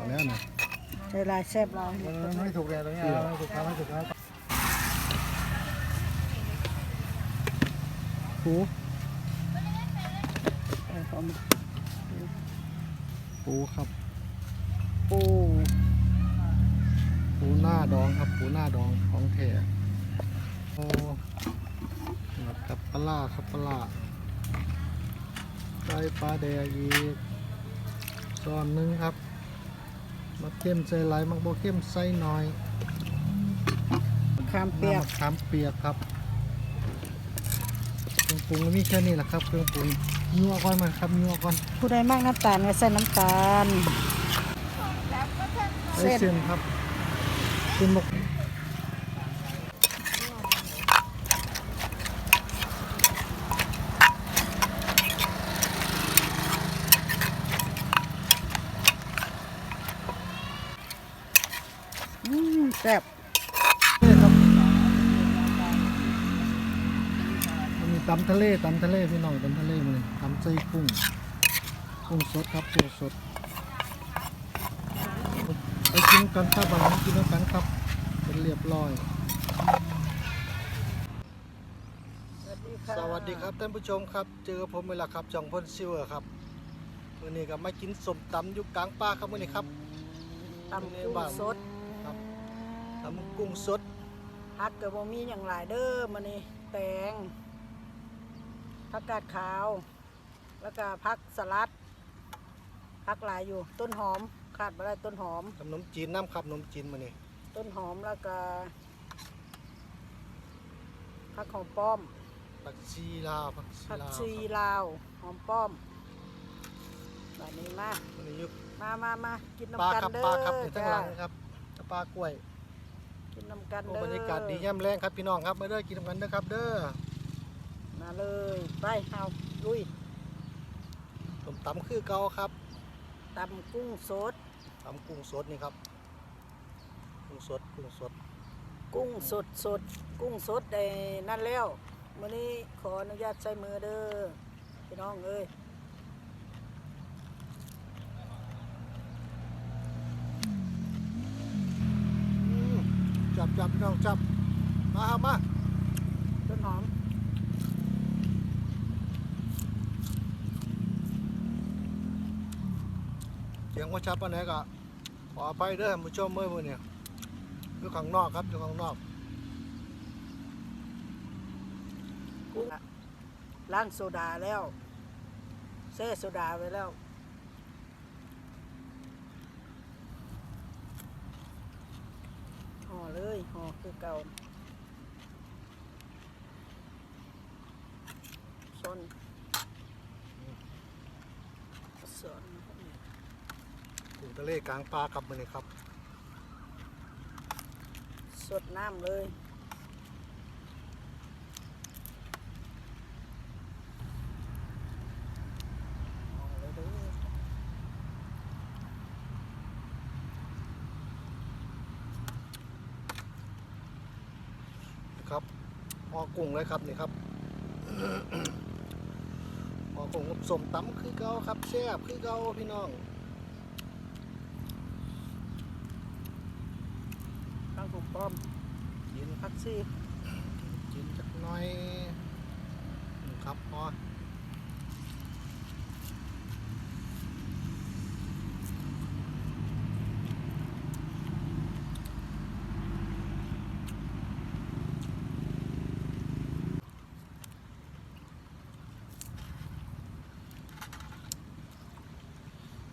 เอาแล้วนะได้หลายแซ่บหลายมันไม่ถูกเลยตรงนี้ไม่ถูกครับไม่ถูกครับปูเออเอามาปูครับ ปู ปูหน้าดองครับ ปูหน้าดองของแท้โอ้แล้วกับปลาร้าครับปลาร้าใส่ปลาแดงอีกช้อนหนึงครับ มาเข้มใส่หลายมักโบเข้มใส่น้อยขามเปียกน้ำมะขามเปียกครับเครื่องปรุงก็มีแค่นี้แหละครับเครื่องปรุงนัวก่อนมาครับนัวก่อนผู้ใดมากน้ำตาลก็ใส่น้ำตาล ใส่เส้นครับเส้นหมก อืม แซ่บนี่ครับมันมีตำทะเลตำทะเลพี่น้องตำทะเลมาเลยตำใส่กุ้งกุ้งสดครับกุ้งสดไปกินกันครับบางกินแล้วกันครับเป็นเรียบร้อยสวัสดีค่ะสวัสดีครับท่านผู้ชมครับ เจอผมเวลาครับจ่องพ่นซิวครับมื่อนี้ก็มากินสมตำอยู่กลางป่าครับมื่อนี้ครับตำกุ้งสด ครับตำกุ้งสดผักก็บ่มีอย่างหลายเด้อมื้อนี้แตงผักกาดขาว แล้วก็ผักสลัดผักหลายอยู่ ต้นหอมขาดบ่ได้ต้นหอม ขนมจีนน้ำครับขนมจีนมื่อนี้ต้นหอมแล้วก็ผักหอมป้อมผักชีลาวผักชีผักลาวชีลาวหอมป้อมแบบนี้มามื่อนี้อยุคมามามากินปลาน้ำกันครับเด้อปลาครับอยู่ทั้างหลังจ้า ครับกับปลากล้วย กินน้ำกันโอ้เด้อบรรยากาศดีย่ำแรงครับพี่น้องครับมาเด้อกินกันเด้อครับ เด้อมาเลยไปเฮาลุยสมตำคือเก่าครับตำกุ้งสดตำกุ้งสดนี่ครับ กุ้งสดกุ้งสด กุ้งสดสดกุ้งสดได้นั่นแล้วมื้อนี้ขออนุญาตใช้มือเด้อพี่น้องเอ้ย อืม จับพี่น้องจับ มาครับมาต้นหอมเสียงว่าชัดปานไหนก็ขออภัยเด้อท่านผู้ชมเมื่อมื้อนี้อยู่ข้างนอกครับอยู่ข้างนอกล้างโซดาแล้วเซ่โซดาไว้แล้ว อเลยห่อคือเก่าซนซนกุ้งทะเลกลางปลาครับมื้อนี้ครับ สดน้ำเลยห่อเลยเด้อ นะ ครับหอกุ้งเลยครับนี่ครับหอกุ้งกับสมตำคือเก่าครับแซ่บคือเก่าพี่น้องข้างผมป้อมกินพักซี่กินจักหน้อยนี่ครับพอ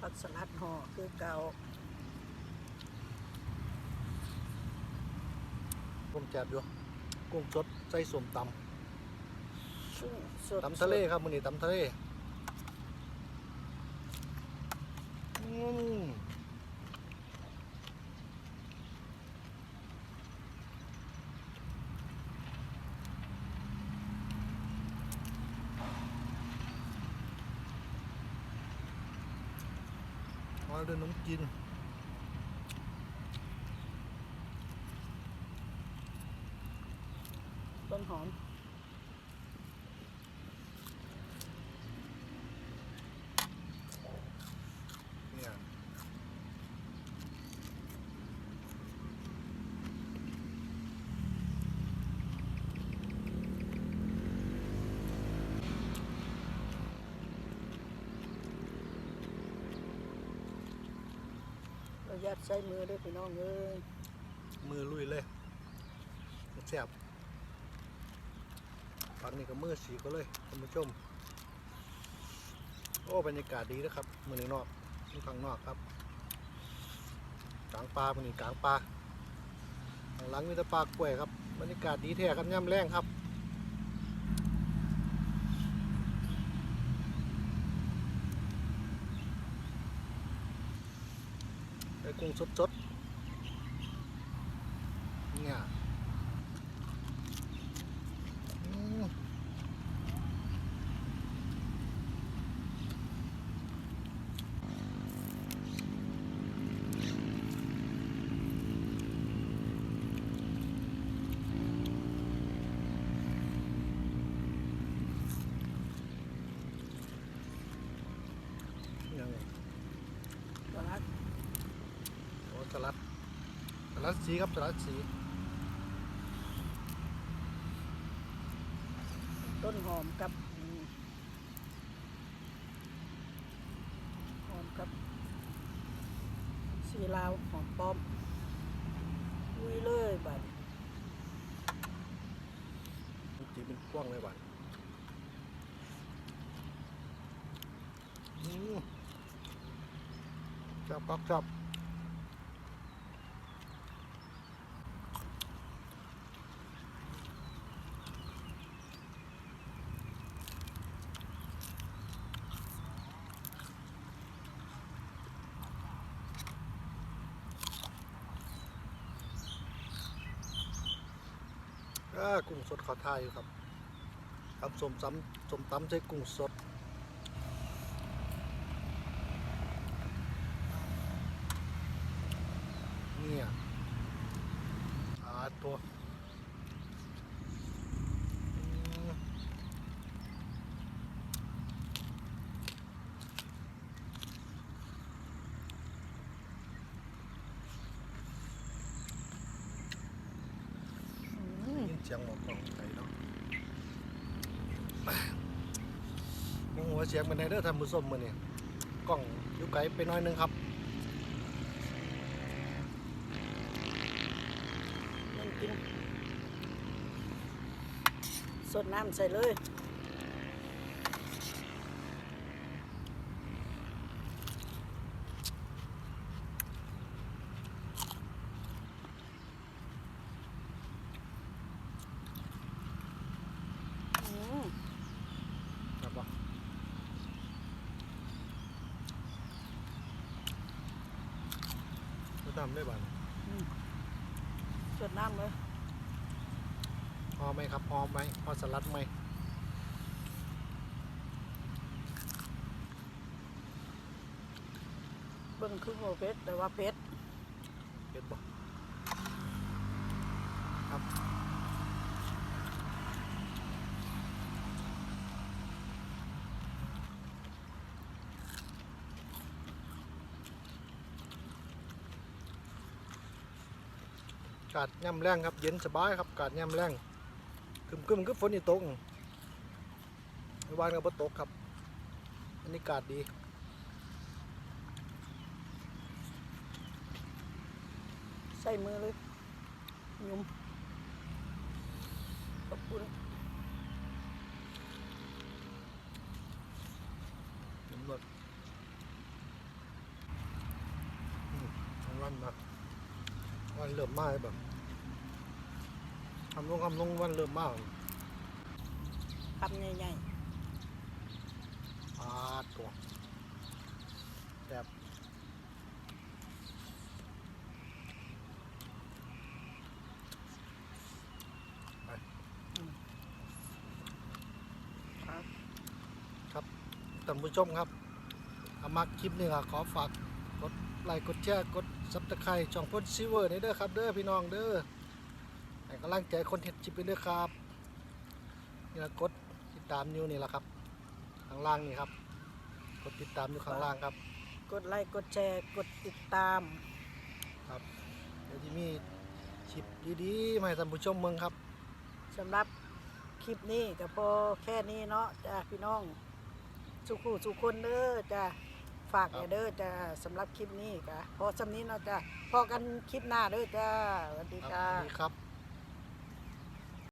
ผักสลัดห่อคือเก่าผมแจบอยู่กุ้งสดใส่สมตกุ้งสดำตำทะเลครับมื้อนี้ตำทะเลอืม ด้วยนน้ำกิน ต้นหอม เนี่ย ประหยัดใช้มือด้วยพี่น้องเอ้ยมือลุยเลยแซ่บฝั่งนี้ก็มือสีก็เลยท่านผู้ชม โอ้บรรยากาศดีนะครับมือนี้นอกนี่ข้างนอกครับกลางปลามือนี้กลางปลาหลังมีแต่ปลากล้วยครับบรรยากาศดีแท้ครับย่ำแรงครับ ไอ้กุ้งสดๆเนี่ยอืมยังไง สลัด โอ้สลัดส ลัดสีครับสลัดสี ต้นหอมกับอืมหอมกับสีลาวหอมป้อมลุยเลยบัดมันจีเป็นกว้างเลยหวานอืมจับครับจับ กุ้งสดเขาทายอยู่ครับทำสมตำสมตำใช้กุ้งสดเนี่ยอาตัวอืมยินเสียงหมอกของไก่เนาะโอ้โหเสียงเป็นไงเด้อท่านผู้ชมมือนี่กล้องอยู่ไกลไปหน้อยนึงครับนั่นกินสดน้ำใส่เลย อืม ครับปะ จะทำได้บ้างสดน้ำเลยพอไหมครับพอไหมพอสลัดไหมเบิ่งคือโมเพชรแต่ว่าเพชรเห็นปะครับ กาดย่ำแรงครับ เย็นสบายครับอากาดย่ำแรงคึมคึมคือฝนอีตกเมื่อวานก็บ่ตกครับบรรยากาศดีใส่มือเลยยุ่มขอบคุณ ตำรวจอืมทั้งวันมาวัน เริ่มมาเลยแบบทำลงทำลงวันเริ่มมาคำใหญ่ปาดตัวแบบไปๆครับครับท่านผู้ชมครับอามาคลิปนี้ก็ขอฝากกด ไลค์กดแชร์กดซับสไครต์ช่องพ่นซิเวอร์นี่เด้อครับเด้อพี่น้องเด้อให้กำลังใจคนเห็ดจิบไปเด้อครับนี่ละกดติดตามนิ้วนี่แหละครับ ข้างล่างนี่ครับ กดติดตามอยู่ข้างล่างครับ กดไลค์กดแชร์กดติดตามครับเดี๋ยวที่มีคลิปดีๆมาให้ท่านผู้ชมเมืองครับ สำหรับคลิปนี้ก็พอแค่นี้เนาะจ้าพี่น้องสุขุสุคนเด้อจ้า ฝากอย่าเด้อจ้าสำหรับคลิปนี้กะพอสำนี้เนาะจ้าพอกันคลิปหน้าเด้อจ้าสวัสดีครัจ้าบสวัสดีครับ